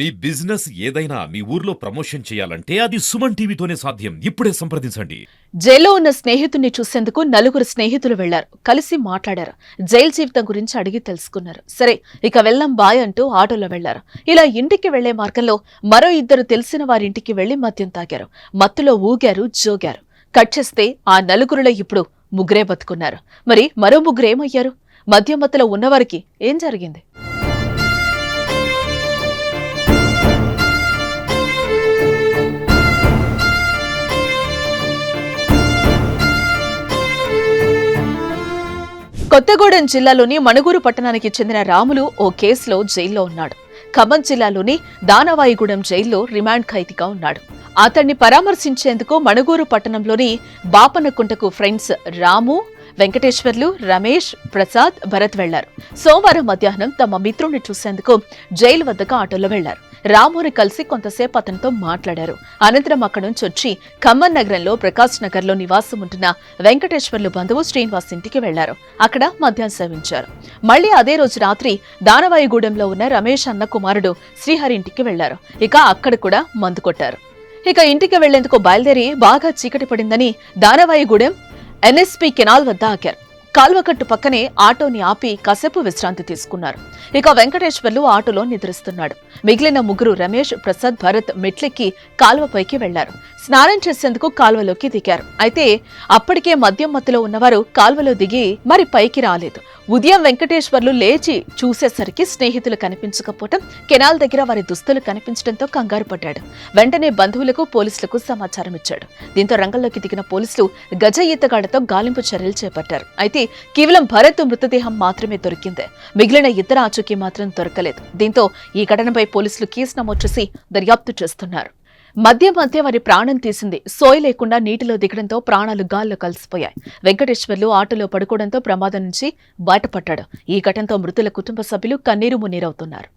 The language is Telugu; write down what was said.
మీ బిజినెస్ ఏదైనా మీ ఊర్లో ప్రమోషన్ చేయాలంటే అది సుమన్ టీవీతోనే సాధ్యం. ఇప్పుడే సంప్రదించండి. జైల్లో ఉన్న స్నేహితుణ్ణి చూసేందుకు నలుగురు స్నేహితులు వెళ్ళారు కలిసి మాట్లాడారు. జైలు జీవితం గురించి అడిగి తెలుసుకున్నారు. సరే ఇక వెళ్ళం బాయ్ అంటూ ఆటోలో వెళ్ళారు ఇలా ఇంటికి వెళ్ళే మార్గంలో మరో ఇద్దరు తెలిసిన వారింటికి వెళ్ళి మద్యం తాగారు. మత్తులో ఊగారు జోగారు. కట్ చేస్తే ఆ నలుగురులో ఇప్పుడు ముగ్గురే బతుకున్నారు. మరి మరో ముగ్గురేమయ్యారు మద్యం మత్తులో ఉన్నవారికి ఏం జరిగింది? కొత్తగూడెం జిల్లాలోని మణుగూరు పట్టణానికి చెందిన రాములు ఓ కేసులో జైల్లో ఉన్నాడు. ఖమ్మం జిల్లాలోని దానవాయిగూడెం జైల్లో రిమాండ్ ఖైదీగా ఉన్నాడు. అతన్ని పరామర్శించేందుకు మణుగూరు పట్టణంలోని బాపనకుంటకు ఫ్రెండ్స్ రాము వెంకటేశ్వర్లు రమేష్ ప్రసాద్ భరత్ వెళ్ళారు. సోమవారం మధ్యాహ్నం తమ మిత్రుణ్ణి చూసేందుకు జైలు వద్దకు ఆటోలో వెళ్ళారు. రాముని కలిసి కొంతసేపు అతనితో మాట్లాడారు. అనంతరం అక్కడి నుంచి వచ్చి ఖమ్మం నగరంలో ప్రకాష్ నగర్లో నివాసం ఉంటున్న వెంకటేశ్వర్లు బంధువు శ్రీనివాస్ ఇంటికి వెళ్ళారు. అక్కడ మద్యం సేవించారు. మళ్ళీ అదే రోజు రాత్రి దానవాయిగూడెంలో ఉన్న రమేష్ అన్న కుమారుడు శ్రీహరి ఇంటికి వెళ్ళారు. ఇక అక్కడ కూడా మందు కొట్టారు. ఇక ఇంటికి వెళ్ళేందుకు బయలుదేరి బాగా చీకటి పడిందని దానవాయిగూడెం ఎన్ఎస్పీ కెనాల్ వద్ద ఆగారు. కాల్వకట్టు పక్కనే ఆటోని ఆపి కాసేపు విశ్రాంతి తీసుకున్నారు. ఇక వెంకటేశ్వర్లు ఆటోలో నిద్రిస్తున్నాడు. మిగిలిన ముగ్గురు రమేష్ ప్రసాద్ భరత్ మెట్లెక్కి కాల్వపైకి వెళ్ళారు. స్నానం చేసేందుకు కాల్వలోకి దిగారు. అయితే అప్పటికే మద్యం మత్తులో ఉన్నవారు కాల్వలో దిగి మరి పైకి రాలేదు. ఉదయం వెంకటేశ్వర్లు లేచి చూసేసరికి స్నేహితులు కనిపించకపోవటం కెనాల్ దగ్గర వారి దుస్తులు కనిపించడంతో కంగారు పడ్డాడు. వెంటనే బంధువులకు పోలీసులకు సమాచారం ఇచ్చాడు దీంతో రంగంలోకి దిగిన పోలీసులు గజ ఈతగాళ్ళతో గాలింపు చర్యలు చేపట్టారు. అయితే కేవలం భరత్ మృతదేహం మాత్రమే దొరికింది. మిగిలిన ఇతర ఆచూకీ మాత్రం దొరకలేదు. దీంతో ఈ ఘటనపై పోలీసులు కేసు నమోదు చేసి దర్యాప్తు చేస్తున్నారు. మధ్య మధ్య వారి ప్రాణం తీసింది. సోయ లేకుండా నీటిలో దిగడంతో ప్రాణాలు గాల్లో కలిసిపోయాయి. వెంకటేశ్వర్లు ఆటోలో పడుకోవడంతో ప్రమాదం నుంచి బయటపడ్డాడు. ఈ ఘటనతో మృతుల కుటుంబ సభ్యులు కన్నీరు మున్నీరవుతున్నారు.